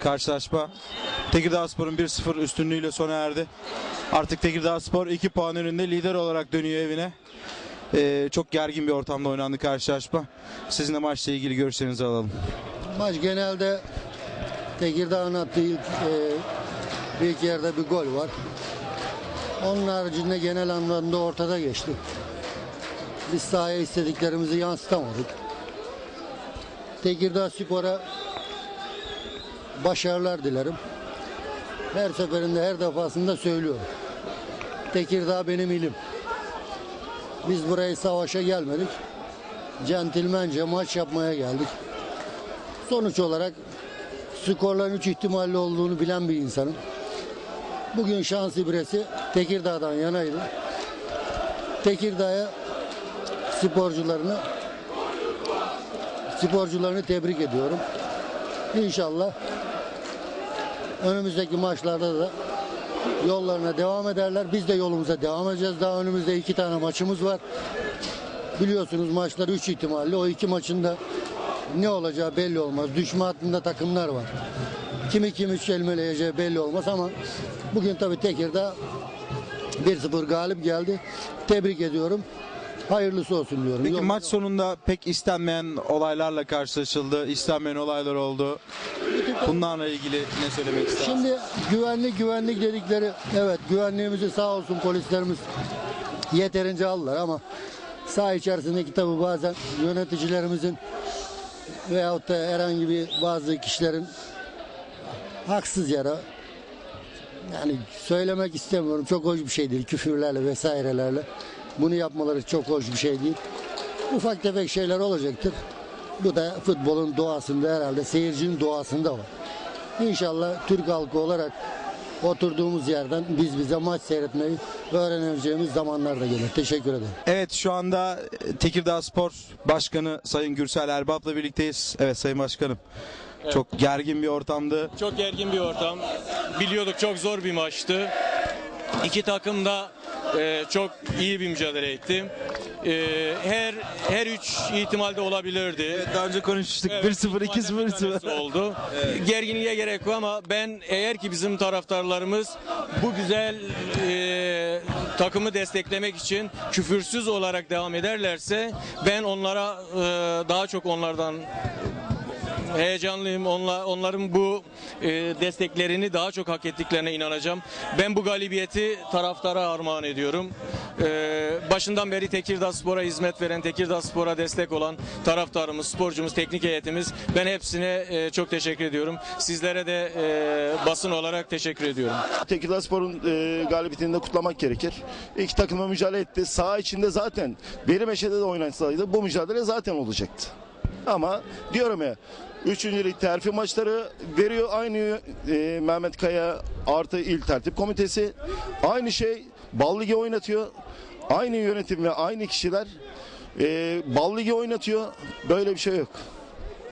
karşılaşma Tekirdağ Spor'un 1-0 üstünlüğüyle sona erdi. Artık Tekirdağ Spor 2 puan önünde lider olarak dönüyor evine. Ee, çok gergin bir ortamda oynandı karşılaşma. Sizin de maçla ilgili görüşlerinizi alalım. Maç genelde Tekirdağ'ın attığı ilk, e, bir yerde bir gol var. Onun haricinde genel anlamda ortada geçti. Biz sahaya istediklerimizi yansıtamadık. Tekirdağ Spor'a başarılar dilerim. Her seferinde her defasında söylüyorum. Tekirdağ benim ilim. Biz buraya savaşa gelmedik. Centilmence maç yapmaya geldik. Sonuç olarak skorların 3 ihtimalli olduğunu bilen bir insanım. Bugün şans ibresi Tekirdağ'dan yanaydı. Tekirdağ'a sporcularını sporcularını tebrik ediyorum. İnşallah önümüzdeki maçlarda da yollarına devam ederler. Biz de yolumuza devam edeceğiz. Daha önümüzde iki tane maçımız var. Biliyorsunuz maçlar 3 ihtimalli. O iki maçın da ne olacağı belli olmaz. Düşme hattında takımlar var. Kimi kimi çelmeleyeceği belli olmaz ama bugün tabii Tekirdağ 1-0 galip geldi. Tebrik ediyorum. Hayırlısı olsun diyorum. Peki Yok- maç sonunda pek istenmeyen olaylarla karşılaşıldı. İstenmeyen olaylar oldu. Bunlarla ilgili ne söylemek istersiniz? Şimdi güvenlik güvenlik dedikleri evet güvenliğimizi sağ olsun polislerimiz yeterince aldılar ama saha içerisindeki tabi bazen yöneticilerimizin veyahut da herhangi bir bazı kişilerin haksız yere yani söylemek istemiyorum çok hoş bir şey değil küfürlerle vesairelerle bunu yapmaları çok hoş bir şey değil ufak tefek şeyler olacaktır bu da futbolun doğasında herhalde seyircinin doğasında var İnşallah Türk halkı olarak oturduğumuz yerden biz bize maç seyretmeyi öğreneceğimiz zamanlar da gelir. Teşekkür ederim. Evet şu anda e, Tekirdağ Spor Başkanı Sayın Gürsel Erbap'la birlikteyiz. Evet Sayın Başkanım. Çok gergin bir ortamdı. Çok gergin bir ortam. Biliyorduk çok zor bir maçtı. İki takım da e, çok iyi bir mücadele etti. E, her her üç ihtimalde olabilirdi. Daha önce konuşmuştuk. Evet, 1-0, ihtimalden 2-0, bir tanesi 1-0. oldu. Gerginliğe gerek yok ama ben eğer ki bizim taraftarlarımız bu güzel e, takımı desteklemek için küfürsüz olarak devam ederlerse ben onlara e, daha çok onlardan heyecanlıyım. Onlar, onların bu e, desteklerini daha çok hak ettiklerine inanacağım. Ben bu galibiyeti taraftara armağan ediyorum. E, başından beri Tekirdağ Spor'a hizmet veren, Tekirdağ Spor'a destek olan taraftarımız, sporcumuz, teknik heyetimiz ben hepsine e, çok teşekkür ediyorum. Sizlere de e, basın olarak teşekkür ediyorum. Tekirdağ Spor'un e, galibiyetini de kutlamak gerekir. İki takıma mücadele etti. Saha içinde zaten Berimeşe'de de oynansaydı bu mücadele zaten olacaktı. Ama diyorum ya Üçüncü lig terfi maçları veriyor aynı e, Mehmet Kaya artı il tertip komitesi. Aynı şey Bal oynatıyor. Aynı yönetim ve aynı kişiler e, Bal oynatıyor. Böyle bir şey yok.